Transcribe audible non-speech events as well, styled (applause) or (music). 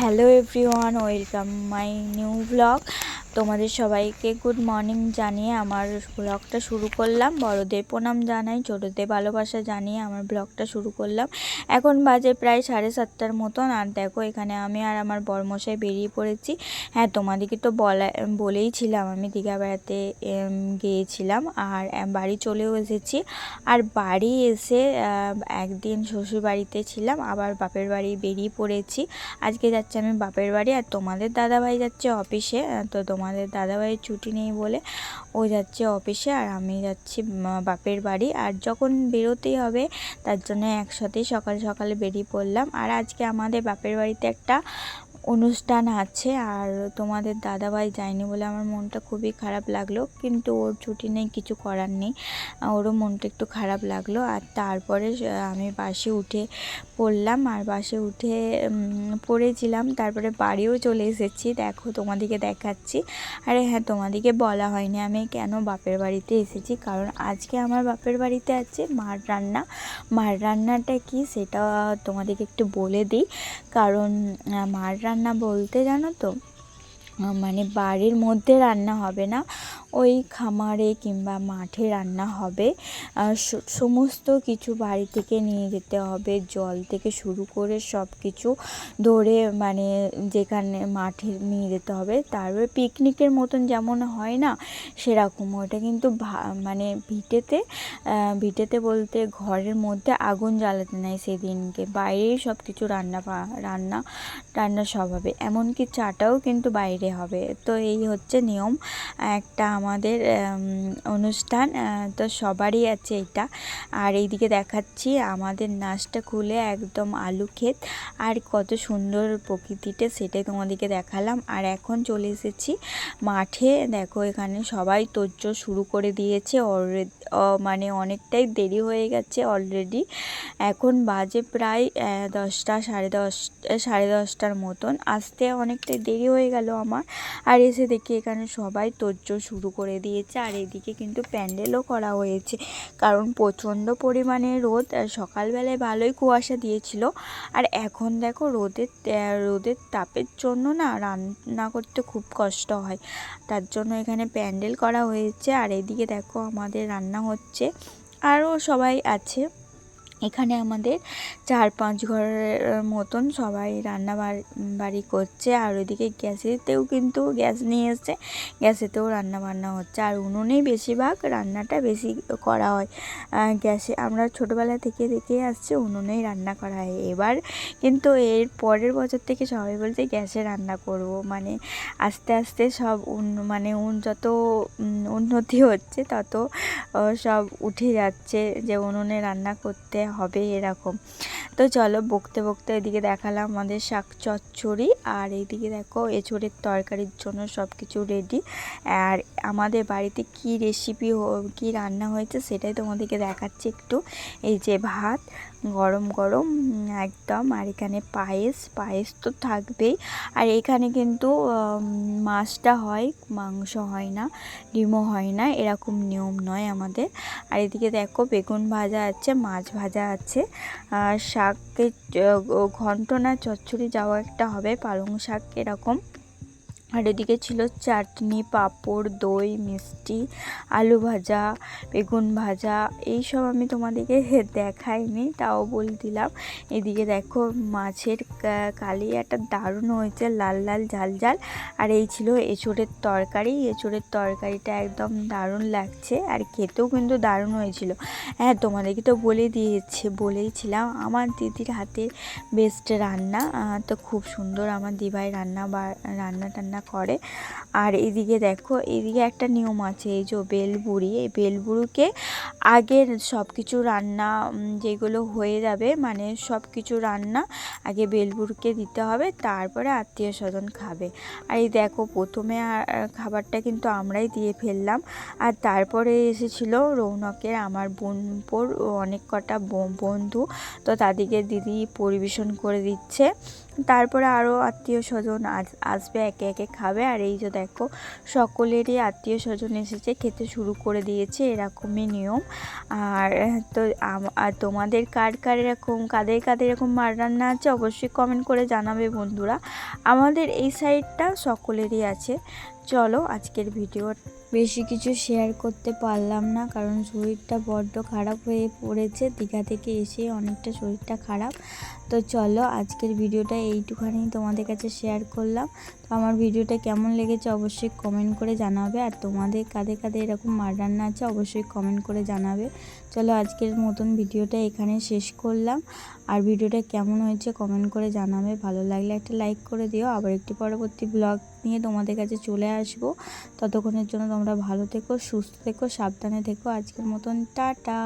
hello everyone welcome my new blog তোমাদের সবাইকে good morning জানিয়ে আমার ব্লগটা শুরু করলাম। বড়দের প্রণাম জানাই, ছোটোদের ভালোবাসা জানিয়ে আমার ব্লগটা শুরু করলাম। এখন বাজে প্রায় সাড়ে সাতটার মতন। আর দেখো, এখানে আমি আর আমার বরমশাই বেরিয়ে পড়েছি। হ্যাঁ তোমাদেরকে তো বলা, বলেই ছিলাম, আমি দীঘা বেড়াতে গিয়েছিলাম। আর বাড়ি চলেও এসেছি। আর বাড়ি এসে একদিন শ্বশুর বাড়িতে ছিলাম, আবার বাপের বাড়ি বেরিয়ে পড়েছি। আজকে যাচ্ছি আমি বাপের বাড়ি, আর তোমাদের দাদাভাই যাচ্ছে অফিসে তো তোমাদের দাদাভাইয়ের ছুটি নেই বলে ও যাচ্ছে অফিসে আর আমি যাচ্ছি বাপের বাড়ি। আর যখন বেরোতেই হবে, তার জন্য একসাথেই সকাল সকালে বেরিয়ে পড়লাম। আর আজকে আমাদের বাপের বাড়িতে একটা অনুষ্ঠান আছে আর তোমাদের দাদাভাই যায়নি বলে আমার মনটা খুবই খারাপ লাগল, কিন্তু ওর ছুটি নেই, কিছু করার নেই। ওরও মনটা একটু খারাপ লাগল আর তারপরে আমি বাসে উঠে পড়লাম আর বাসে উঠে পড়েছিলাম। তারপরে বাড়িও চলে এসেছি, দেখো তোমাদেরকে দেখাচ্ছি। আরে হ্যাঁ তোমাদেরকে বলা হয়নি, আমি কেন বাপের বাড়িতে এসেছি? কারণ আজকে আমার বাপের বাড়িতে আছে মার রান্না। মার রান্নাটা কি সেটা তোমাদেরকে একটু বলে দিই। কারণ মার বলতে জানো তো? মানে বাড়ির মধ্যে রান্না হবে না, ওই খামারে কিংবা মাঠে রান্না হবে। সমস্ত কিছু বাড়ি থেকে নিয়ে যেতে হবে, জল থেকে শুরু করে সব কিছু ধরে মানে যেখানে মাঠে নিয়ে যেতে হবে। তারপরে পিকনিকের মতন যেমন হয় না সেরকম ওটা কিন্তু মানে ভিটেতে ভিটেতে বলতে ঘরের মধ্যে আগুন জ্বালাতে নেয় সেদিনকে। বাইরেই সব কিছু রান্না রান্না রান্না সব হবে। এমনকি চাটাও কিন্তু বাইরে হবে। তো এই হচ্ছে নিয়ম। একটা আমাদের অনুষ্ঠান তো সবারই আছে এটা। আর এইদিকে দেখাচ্ছি, আমাদের নাচটা খুলে একদম আলু ক্ষেত। আর কত সুন্দর প্রকৃতিটা সেটাই তোমাদেরকে দেখালাম। আর এখন চলে এসেছি মাঠে। দেখো, এখানে সবাই তোজ্জো শুরু করে দিয়েছে। অলরেডি মানে অনেকটাই দেরি হয়ে গেছে অলরেডি। এখন বাজে প্রায় দশটা, সাড়ে দশ, সাড়ে দশটার মতন। আসতে অনেকটাই দেরি হয়ে গেল আমার আর এসে দেখি এখানে সবাই তোড়জোড় শুরু করে দিয়েছে, আর এদিকে কিন্তু প্যান্ডেলও করা হয়েছে। কারণ প্রচণ্ড পরিমাণে রোদ সকালবেলায় ভালোই কুয়াশা দিয়েছিল। আর এখন দেখো রোদের রোদের তাপের জন্য না রান্না করতে খুব কষ্ট হয়। তার জন্য এখানে প্যান্ডেল করা হয়েছে, আর এদিকে দেখো আমাদের রান্না হচ্ছে। আরও সবাই আছে। এখানে আমাদের চার পাঁচ ঘরের মতন সবাই রান্না বাড়ি করছে। আর ওইদিকে গ্যাসেতেও কিন্তু গ্যাস নিয়ে এসছে। গ্যাসেতেও রান্না বান্না হচ্ছে। আর উনুনেই বেশিরভাগ রান্নাটা বেশি করা হয়। গ্যাসে আমরা ছোটোবেলা থেকে দেখে আসছি উনুনেই রান্না করা হয়। এবার কিন্তু এর পরের বছর থেকে সবাই বলছে গ্যাসে রান্না করব। মানে আস্তে আস্তে সব উন- মানে উন যত উন্নতি হচ্ছে তত সব উঠে যাচ্ছে যে উনুনে রান্না করতে হবে এরকম। তো চলো বকতে বকতে এদিকে দেখালাম আমাদের শাক চচ্চড়ি, আর এইদিকে দেখো এঁচড়ের তরকারির জন্য সব কিছু রেডি আর আমাদের বাড়িতে কি রেসিপি কি রান্না হয়েছে সেটাই তোমাদেরকে দেখাচ্ছি একটু। এই যে ভাত, গরম গরম, একদম, আর এখানে পায়েস পায়েস তো থাকবেই। আর এখানে কিন্তু মাছটা হয়, মাংস হয় না, ডিমও হয় না, এরকম নিয়ম নয় আমাদের। আর এদিকে দেখো বেগুন ভাজা আছে, মাছ ভাজা আছে, আর শাকের ঘন্ট না চচ্চড়ি যাওয়া একটা হবে পালং শাক এরকম। আর এদিকে ছিল চাটনি, পাঁপড়, দই, মিষ্টি, আলু ভাজা, বেগুন ভাজা। এইসব আমি তোমাদেরকে (laughs) দেখাইনি, তাও বলে দিলাম। এদিকে দেখো মাছের কালিয়াটা দারুণ হয়েছে, লাল লাল, ঝাল ঝাল। আর এই ছিল এঁচোড়ের তরকারি। এঁচোড়ের তরকারিটা একদম দারুণ লাগছে আর খেতেও কিন্তু দারুণ হয়েছিল। হ্যাঁ তোমাদেরকে তো বলে দিয়েছে, বলেইছিলাম, আমার দিদির হাতের বেস্ট রান্না। তো খুব সুন্দর আমার দিভাই রান্না বা, রান্না টান্না করে। আর এদিকে দেখো, এদিকে একটা নিয়ম আছে, এই যে বেলবুড়ি, এই বেলবুড়িকে আগের সব কিছু রান্না যেগুলো হয়ে যাবে মানে সব কিছু রান্না আগে বেলবুড়িকে দিতে হবে, তারপরে আত্মীয় স্বজন খাবে। আর এই দেখো, প্রথমে খাবারটা কিন্তু আমরাই দিয়ে ফেললাম। আর তারপরে এসেছিল রৌনকের আমার বোনপোর অনেক কটা বন্ধু, তো তাদেরকে দিদি পরিবেশন করে দিচ্ছে। তারপরে আরও আত্মীয় স্বজন আসবে, একে একে খাবে আর এই যে দেখো, সকলেরই আত্মীয় স্বজন এসেছে, খেতে শুরু করে দিয়েছে এরকমই নিয়ম। আর তো আর তোমাদের কার কার এরকম, কাদের কাদের এরকম মার রান্না আছে অবশ্যই কমেন্ট করে জানাবে বন্ধুরা। আমাদের এই সাইডটা সকলেরই আছে। চলো আজকের ভিডিও। বেশি কিছু শেয়ার করতে পারলাম না, কারণ শরীরটা বড্ড খারাপ হয়ে পড়েছে, দীঘা থেকে এসে অনেকটা শরীরটা খারাপ। তো চলো আজকের ভিডিওটা এইটুখানি তোমাদের কাছে শেয়ার করলাম। তো আমার ভিডিওটা কেমন লেগেছে অবশ্যই কমেন্ট করে জানাবে, আর তোমাদের কাদের কাদের এরকম মার রান্না আছে অবশ্যই কমেন্ট করে জানাবে। চলো আজকের মতন ভিডিওটা এখানে শেষ করলাম। আর ভিডিওটা কেমন হয়েছে কমেন্ট করে জানাবে। ভালো লাগলে একটা লাইক করে দিও। আবার একটি পরবর্তী ব্লগ নিয়ে তোমাদের কাছে চলে আসব। ততক্ষণের জন্য তোমরা ভালো থেকো, সুস্থ থেকো, সাবধানে থেকো। আজকের মতন টাটা।